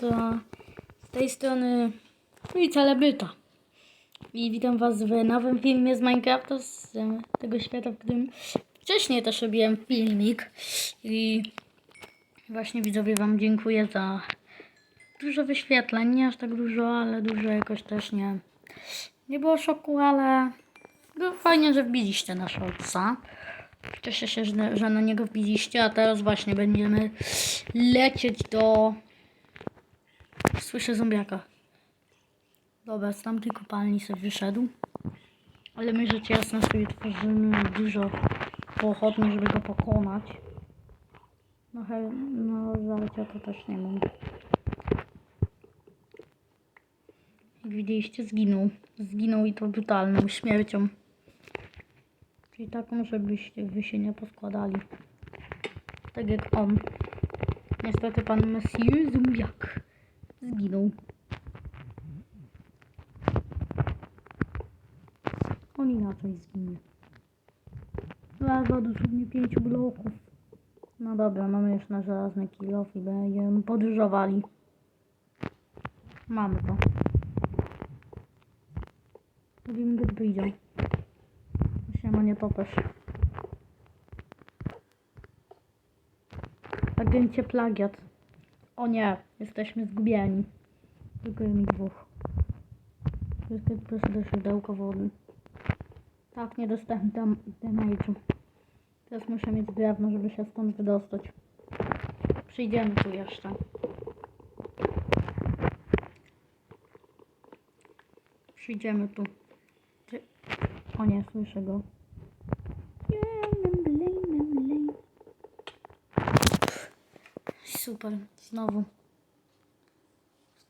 to z tej strony no i witam was w nowym filmie z Minecrafta, z tego świata, w którym wcześniej też robiłem filmik. I właśnie widzowie wam dziękuję za dużo wyświetleń, nie aż tak dużo, ale dużo jakoś też nie. Nie było szoku, ale no, fajnie, że wbiliście na shortsa. Cieszę się, że, że na niego wbiliście, a teraz właśnie będziemy lecieć do... Słyszę zombiaka. Dobra, z tamtej kopalni sobie wyszedł. Ale my rzecz jasna sobie tworzymy dużo pochodni, żeby go pokonać. No, he, no żarcia to też nie mam. Jak widzieliście, zginął. Zginął i to brutalną śmiercią. Czyli taką, żebyście wy się nie poskładali. Tak jak on. Niestety pan Monsieur Zumbiak zginął. On inaczej zginie. Lewa dosłownie pięciu bloków. No dobra, mamy już na żelazny kilof i będziemy podróżowali. Mamy to. Robimy gdy wyjdzie. Siema, nie topesz. Agencie plagiat. O nie, jesteśmy zgubieni. Tylko mi dwóch. Proszę do źródełka wody. Tak, nie dostałem tam damage'u. Teraz muszę mieć drewno, żeby się stąd wydostać. Przyjdziemy tu jeszcze. Przyjdziemy tu. O nie, słyszę go. Super, znowu.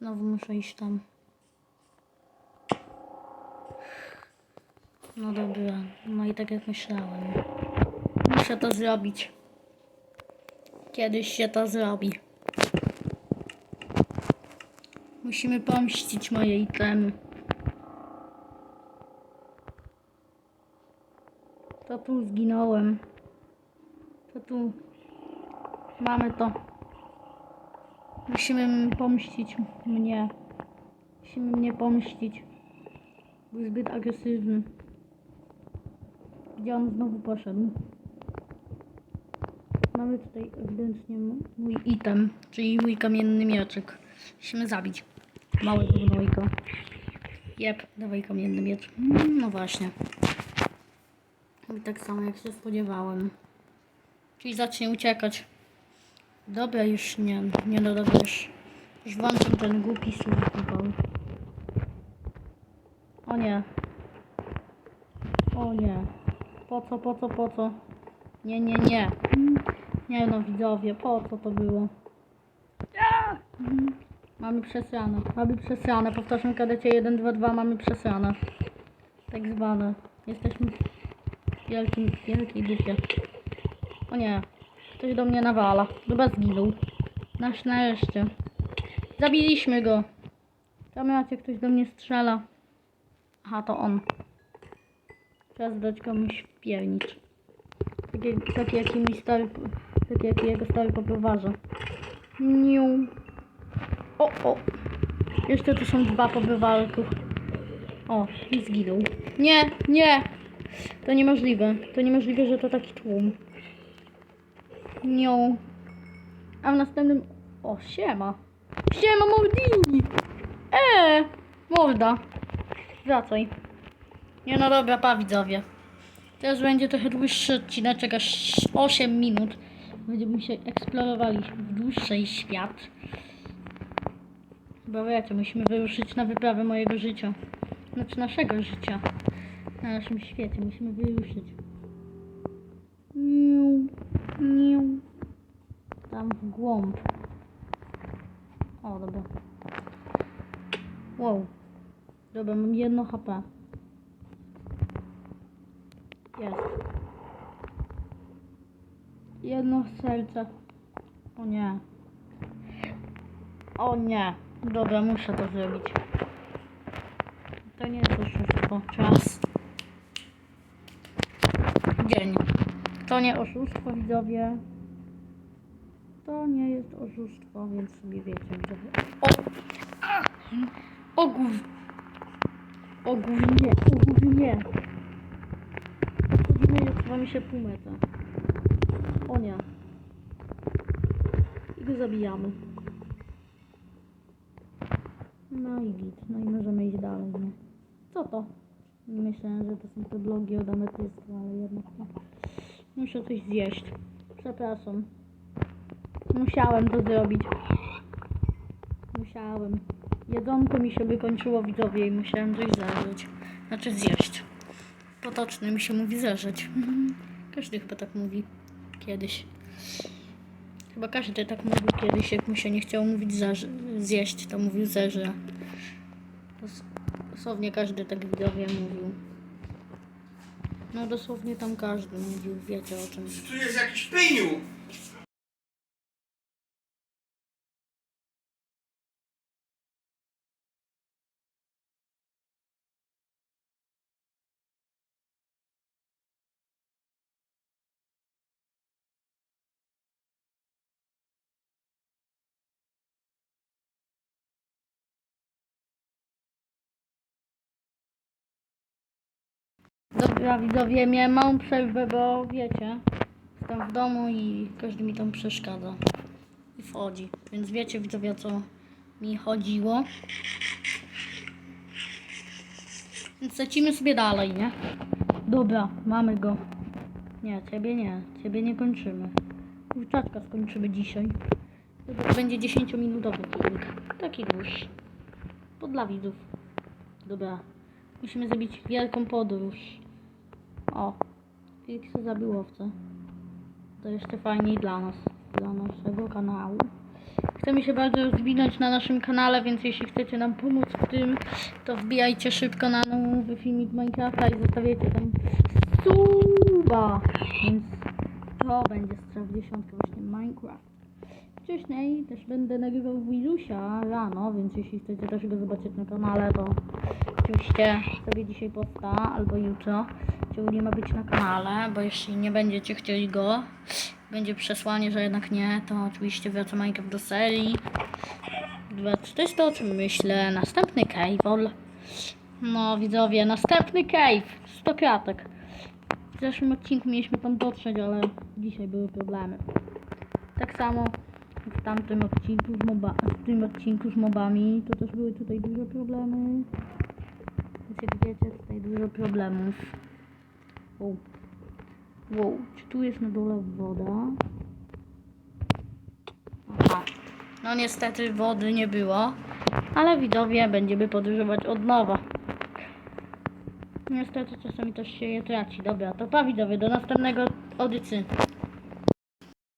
Znowu muszę iść tam. No dobra, no i tak jak myślałem. Muszę to zrobić. Kiedyś się to zrobi. Musimy pomścić moje itemy. To tu zginąłem. To tu. Mamy to. Musimy pomścić mnie. Musimy mnie pomścić. Był zbyt agresywny. Gdzie on znowu poszedł? Mamy tutaj ewidentnie mój item, czyli mój kamienny mieczyk. Musimy zabić małego gnojka. Jep, dawaj kamienny miecz. Mm, No właśnie. I tak samo jak się spodziewałem. Czyli zacznie uciekać. Dobra, już nie, nie no dobra, już, już włączam ten głupi survival. O nie. O nie. Po co, po co, po co? Nie, nie, nie. Nie no, widzowie, po co to było? Mamy przesrane. Mamy przesrane. Powtarzam kadecie 1, 2, 2, mamy przesrane. Tak zwane. Jesteśmy w wielkim, wielkiej dupie. O nie. Ktoś do mnie nawala. Chyba zginął. Nasz nareszcie. Zabiliśmy go. Tam macie, ktoś do mnie strzela. Aha, to on. Teraz dać komuś w piernicz. Tak jak, tak jak i mój stary, tak jak i jego stary popływarze. Niu. O, o. Jeszcze tu są dwa pobywarków. O, i zginął. Nie, nie. To niemożliwe. To niemożliwe, że to taki tłum. Nią. A w następnym... O, siema. Siema, Mordini. Eee, morda. Wracaj. Nie no dobra, pa widzowie. Teraz będzie trochę dłuższy odcineczek, aż 8 minut. Będziemy się eksplorowali w dłuższy świat. Bo wiecie, musimy wyruszyć na wyprawę mojego życia. Znaczy naszego życia. Na naszym świecie musimy wyruszyć. Tam w głąb. O, dobra. Wow. Dobra, mam jedno HP. Jest. Jedno serce. O nie. O nie. Dobra, muszę to zrobić. To nie jest oszustwo. Czas. Dzień. To nie oszustwo, widzowie. To nie jest oszustwo, więc sobie wiecie, widzowie. Ogół. Ogólnie, ogólnie. Chodzimy i odsuwa mi się pół metra. O nie. I go zabijamy. No i git. No i możemy iść dalej, nie? Co to? Myślałem, że to są te blogi od ametysty, ale jednak nie. Muszę coś zjeść. Przepraszam. Musiałem to zrobić. Musiałem. Jedzonko mi się wykończyło widzowie i musiałem coś zażyć. Znaczy zjeść. Potoczny mi się mówi zażyć. Każdy chyba tak mówi. Kiedyś. Chyba każdy tak mówił kiedyś, jak mu się nie chciało mówić zjeść, to mówił zeże. Dos- Dosłownie każdy tak widzowie mówił. No dosłownie tam każdy mówił, wiecie o czym. Tu jest jakiś pyniu! Dobra widzowie, miałem małą przerwę, bo wiecie, jestem w domu i każdy mi tam przeszkadza i wchodzi. Więc wiecie widzowie o co mi chodziło. Więc lecimy sobie dalej, nie? Dobra, mamy go. Nie, ciebie nie, ciebie nie kończymy. Kurczaczka skończymy dzisiaj. To będzie 10-minutowy filmik. Taki dłuższy. To dla widzów. Dobra. Musimy zrobić wielką podróż. O. Pixel zabił owce. To jeszcze fajniej dla nas. Dla naszego kanału. Chcemy się bardzo rozwinąć na naszym kanale, więc jeśli chcecie nam pomóc w tym, to wbijajcie szybko na nowy filmik Minecrafta i zostawiajcie tam suba. Więc to będzie strzał w właśnie Minecraft. Wcześniej też będę nagrywał Wilusia rano, więc jeśli chcecie też go zobaczyć na kanale, to oczywiście sobie dzisiaj posta albo jutro. Czemu nie ma być na kanale, bo jeśli nie będziecie chcieli go, będzie przesłanie, że jednak nie, to oczywiście wraca Minecraft do serii. Dwa- To jest to, o czym myślę. Następny cave. No widzowie, następny cave. 100 kratek. W zeszłym odcinku mieliśmy tam dotrzeć, ale dzisiaj były problemy. Tak samo w tamtym odcinku z, moba, w tym odcinku z mobami, to też były tutaj duże problemy. Więc jak wiecie, tutaj dużo problemów. Wow. wow, czy tu jest na dole woda? Aha. No niestety wody nie było, ale widowie będziemy podróżować od nowa. Niestety czasami też się je traci. Dobra, to pa widzowie, do następnego audycji.